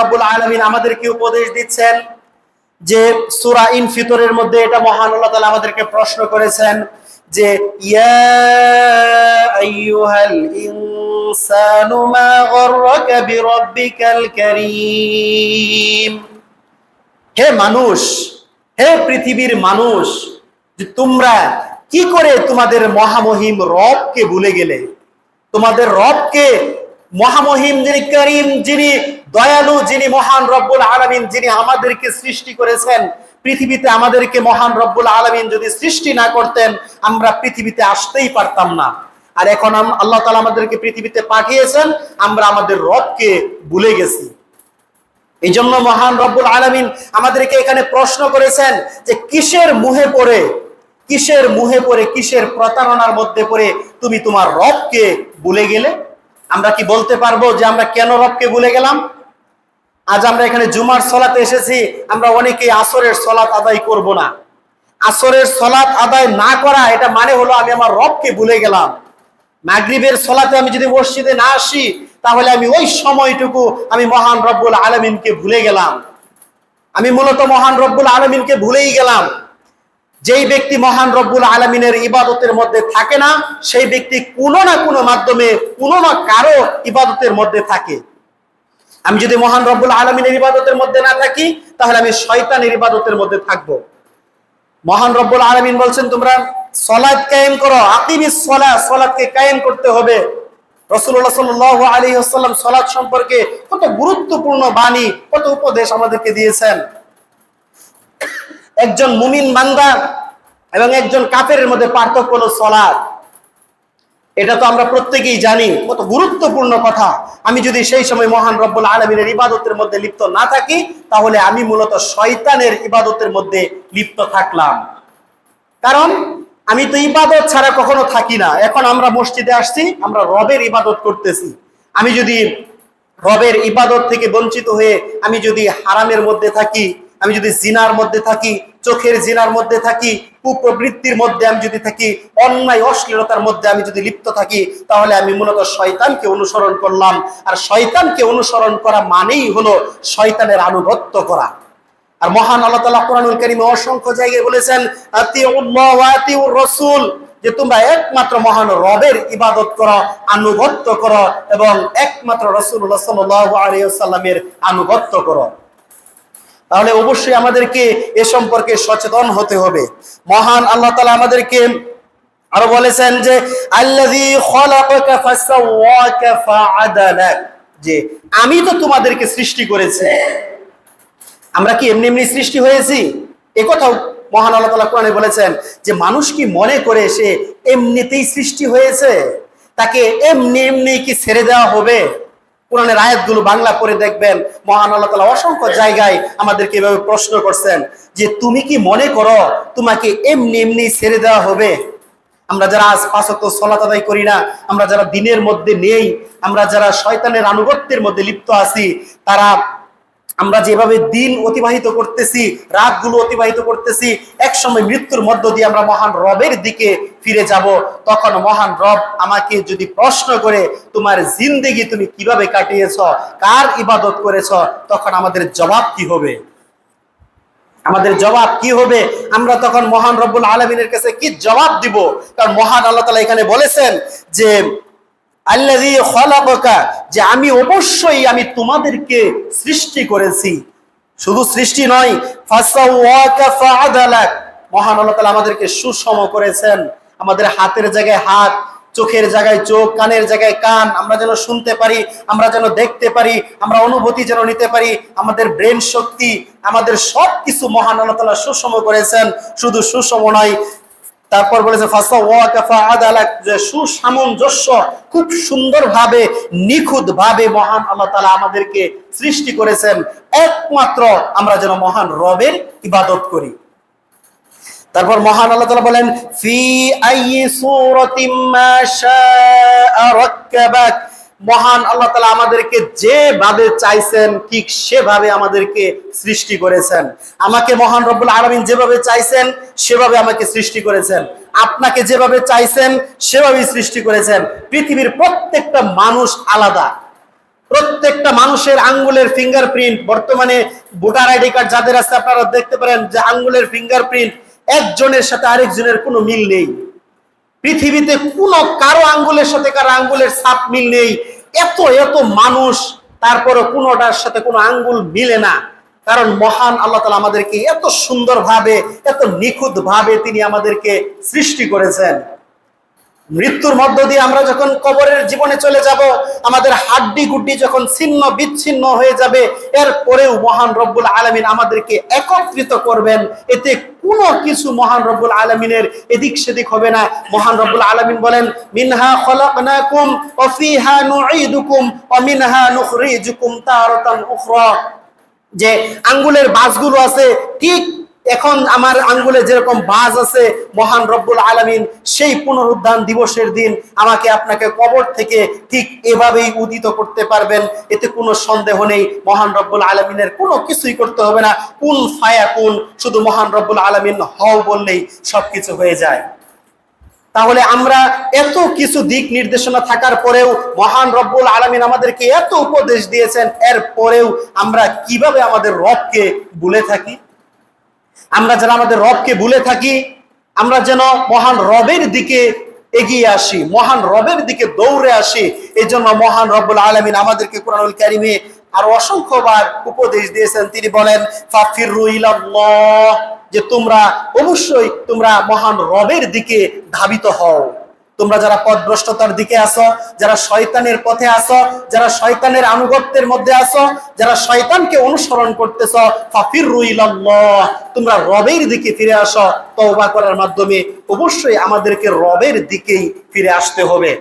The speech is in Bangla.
রব্বুল আলমিন আমাদেরকে উপদেশ দিচ্ছেন যে সুরা ইন ফিতরের মধ্যে এটা মহান আল্লাহ তাআলা আমাদেরকে প্রশ্ন করেছেন যে হে মানুষ, হে পৃথিবীর মানুষ, যে তোমরা কি করে তোমাদের মহামহিম রবকে ভুলে গেলে? তোমাদের রবকে মহামহিম যিনি করিম, যিনি দয়ালু, যিনি মহান রব্বুল আলমিন, যিনি আমাদেরকে সৃষ্টি করেছেন, পৃথিবীতে আমাদেরকে মহান রব্বুল আলমিন যদি সৃষ্টি না করতেন, আমরা পৃথিবীতে আসতেই পারতাম না। আর এখন আল্লাহ তালা আমাদেরকে পৃথিবীতে পাঠিয়েছেন, আমরা আমাদের রবকে ভুলে গেছি। এই জন্য মহান রব্বুল আলমিন আমাদেরকে এখানে প্রশ্ন করেছেন যে কিসের মুহে পড়ে, কিসের মুহে পড়ে, কিসের প্রতারণার মধ্যে পড়ে তুমি তোমার রবকে ভুলে গেলে? আমরা কি বলতে পারব যে আমরা কেন রবকে ভুলে গেলাম? আজ আমরা এখানে জুমার সলাতে এসেছি, আমরা অনেকেই আসরের সলাত আদায় করব না। আসরের সলাত আদায় না করা, এটা মানে হলো আমি আমার রবকে ভুলে গেলাম। মাগরিবের সলাতে আমি যদি মসজিদে না আসি, তাহলে আমি ওই সময়টুকু আমি মহান রব্বুল আলমিনকে ভুলে গেলাম। আমি মূলত মহান রব্বুল আলমিনকে ভুলেই গেলাম। যেই ব্যক্তি মহান রব্বুল আলমিনের ইবাদতের মধ্যে থাকে না, সেই ব্যক্তি কোনো না কোনো মাধ্যমে, কোনো না কারও ইবাদতের মধ্যে থাকে। আমি যদি মহান রব্বুল আলমিনের ইবাদতের মধ্যে না থাকি, তাহলে আমি শয়তানের ইবাদতের মধ্যে থাকব। মহান রব্বুল আলমিন বলছেন তোমরা সলাদ কায়েম করো আকিবিস সলা সলাদকে কায়েম করতে হবে। রসুল্লাহ সাল্লাহ আলী আসাল্লাম সলাদ সম্পর্কে কত গুরুত্বপূর্ণ বাণী, কত উপদেশ আমাদেরকে দিয়েছেন। একজন মুমিন বান্দা এবং একজন কাফেরের মধ্যে পার্থক্য হলো সলাদ এটা তো আমরা প্রত্যেকেই জানি, কত গুরুত্বপূর্ণ কথা। আমি যদি সেই সময় মহান রব্বুল আলমিনের ইবাদতের মধ্যে লিপ্ত না থাকি, তাহলে আমি মূলত শয়তানের ইবাদতের মধ্যে লিপ্ত থাকলাম। কারণ আমি তো ইবাদত ছাড়া কখনো থাকি না। এখন আমরা মসজিদে আসছি, আমরা রবের ইবাদত করতেছি। আমি যদি রবের ইবাদত থেকে বঞ্চিত হয়ে আমি যদি হারামের মধ্যে থাকি আমি যদি জিনার মধ্যে থাকি, চোখের জিনার মধ্যে থাকি, কুপ্রবৃত্তির মধ্যে আমি যদি থাকি, অন্যায়, অশ্লীলতার মধ্যে আমি যদি লিপ্ত থাকি, তাহলে আমি মূলত শয়তানকে অনুসরণ করলাম। আর শয়তানকে অনুসরণ করা মানেই হলো শয়তানের আনুগত্য করা। আর মহান আল্লাহ তালা কোরআনুল কারিমে অসংখ্য জায়গায় বলেছেন রাসূল যে তোমরা একমাত্র মহান রবের ইবাদত করো, আনুগত্য করো এবং একমাত্র আলাইহি ওয়াসাল্লামের আনুগত্য করো। তাহলে অবশ্যই আমাদেরকে এ সম্পর্কে সচেতন হতে হবে। মহান আল্লাহ তালা আমাদেরকে আরও বলেছেন যে যে, আমি তো তোমাদেরকে সৃষ্টি করেছি। আমরা কি এমনি এমনি সৃষ্টি হয়েছি? এ কথাও মহান আল্লাহ তালা কোরআনে বলেছেন যে, মানুষ কি মনে করে সে এমনিতেই সৃষ্টি হয়েছে? তাকে এমনি এমনি কি ছেড়ে দেওয়া হবে? কোরআনের আয়াতগুলো বাংলা করে দেখবেন। মহান আল্লাহ তালা অসংখ্য জায়গায় আমাদেরকে এভাবে প্রশ্ন করছেন যে, তুমি কি মনে করো তোমাকে এমনি এমনি ছেড়ে দেওয়া হবে? আমরা যারা আজ পাশত সলাত আদায় করি না, আমরা যারা দিনের মধ্যে নেই, আমরা যারা শয়তানের আনুগত্যের মধ্যে লিপ্ত আছি, তারা আমরা যেভাবে দিন অতিবাহিত করতেছি, রাতগুলো অতিবাহিত করতেছি এক সময় মৃত্যুর মধ্য দিয়ে আমরা মহান রবের দিকে ফিরে যাব। তখন মহান রব আমাকে যদি প্রশ্ন করে, তোমার জিন্দেগি তুমি কীভাবে কাটিয়েছ? কার ইবাদত করেছ? তখন আমাদের জবাব কি হবে? আমাদের জবাব কি হবে? আমরা তখন মহান রব্বুল আলমিনের কাছে কি জবাব দিব? কারণ মহান আল্লাহ তালা এখানে বলেছেন যে আল্লাযী খলাকাকা, যে আমি অবশ্যই আমি তোমাদেরকে সৃষ্টি করেছি। শুধু সৃষ্টি নয় মহান আল্লাহ আমাদেরকে সুষম করেছেন। আমাদের হাতের জায়গায় হাত, চোখের জায়গায় চোখ, কানের জায়গায় কান, আমরা যেন শুনতে পারি, আমরা যেন দেখতে পারি, আমরা অনুভূতি যেন নিতে পারি, আমাদের ব্রেন শক্তি, আমাদের সব কিছু মহান আল্লাহ তাআলা সুষম করেছেন। শুধু সুষম নয় তারপর বলেছে, ফাসা ওয়াকা আদালাক যে সুসামঞ্জস্য, খুব সুন্দরভাবে নিখুঁত ভাবে মহান আল্লাহ তাআলা আমাদেরকে সৃষ্টি করেছেন। একমাত্র আমরা যেন মহান রবের ইবাদত করি। তারপর মহান আল্লাহ তাআলা বলেন, ফি আইয়ি সূরাতিম মহান আল্লাহ তালা আমাদেরকে যেভাবে চাইছেন, ঠিক সেভাবে আমাদেরকে সৃষ্টি করেছেন। আমাকে মহান রব্বুল আলামিন যেভাবে চাইছেন, সেভাবে আমাকে সৃষ্টি করেছেন। আপনাকে যেভাবে চাইছেন, সেভাবেই সৃষ্টি করেছেন। পৃথিবীর প্রত্যেকটা মানুষ আলাদা। প্রত্যেকটা মানুষের আঙ্গুলের ফিঙ্গারপ্রিন্ট বর্তমানে ভোটার আইডি কার্ড যাদের আছে আপনারা দেখতে পারেন যে আঙ্গুলের ফিঙ্গারপ্রিন্ট একজনের সাথে আরেকজনের কোনো মিল নেই। পৃথিবীতে কোনো কারও আঙ্গুলের সাথে কারও আঙ্গুলের ছাপ মিল নেই। এত এত মানুষ তারপরে কোনোটার সাথে কোনো আঙ্গুল মিলে না। কারণ মহান আল্লাহ তালা আমাদেরকে এত সুন্দরভাবে, এত নিখুঁত ভাবে তিনি আমাদেরকে সৃষ্টি করেছেন। মৃত্যুর মধ্য দিয়ে আমরা যখন কবরের জীবনে চলে যাব, আমাদের হাড্ডি গুড্ডি যখন ছিন্ন বিচ্ছিন্ন হয়ে যাবে, এরপরেও মহান রব্বুল আলমিন আমাদেরকে একত্রিত করবেন। এতে কোনো কিছু মহান রব্বুল আলমিনের এদিক সেদিক হবে না। মহান রব্বুল আলমিন বলেন, মিনহা খলাকনাকুম ওয়া ফিহা নুঈদুকুম ওয়া মিনহা নুখরিজুকুম তারাতান উখরা। যে আঙ্গুলের বাজগুলো আছে, ঠিক এখন আমার আঙ্গুলে যেরকম বাজ আছে, মহান রব্বুল আলামিন সেই পুনরুদ্ধান দিবসের দিন আমাকে আপনাকে কবর থেকে ঠিক এভাবেই উদিত করতে পারবেন। এতে কোনো সন্দেহ নেই, মহান রব্বুল আলমিনের কোনো কিছুই করতে হবে না। কোন ফায়া কোন, শুধু মহান রব্বুল আলমিন হও বললেই সবকিছু হয়ে যায়। তাহলে আমরা এত কিছু দিক নির্দেশনা থাকার পরেও মহান রব্বুল আলমিন আমাদেরকে এত উপদেশ দিয়েছেন, এর পরেও আমরা কীভাবে আমাদের রবকে ভুলে থাকি? আমরা যেন আমাদের রবকে ভুলে থাকি, আমরা যেন মহান রবের দিকে এগিয়ে আসি, মহান রবের দিকে দৌড়ে আসি এই জন্য মহান রব্বুল আলমিন আমাদেরকে কোরআনুল কারিমে আর অসংখ্যবার উপদেশ দিয়েছেন। তিনি বলেন যে তোমরা অবশ্যই তোমরা মহান রবের দিকে ধাবিত হও। তোমরা যারা পথভ্রষ্টতার দিকে আসো যারা শয়তানের পথে আসো যারা শয়তানের আনুগত্যের মধ্যে আসো যারা শয়তানকে অনুসরণ করতেছ ফাফির রুইল্লাহ তোমরা রবের দিকে ফিরে আসো, তওবা করার মাধ্যমে অবশ্যই আমাদেরকে রবের দিকেই ফিরে আসতে হবে।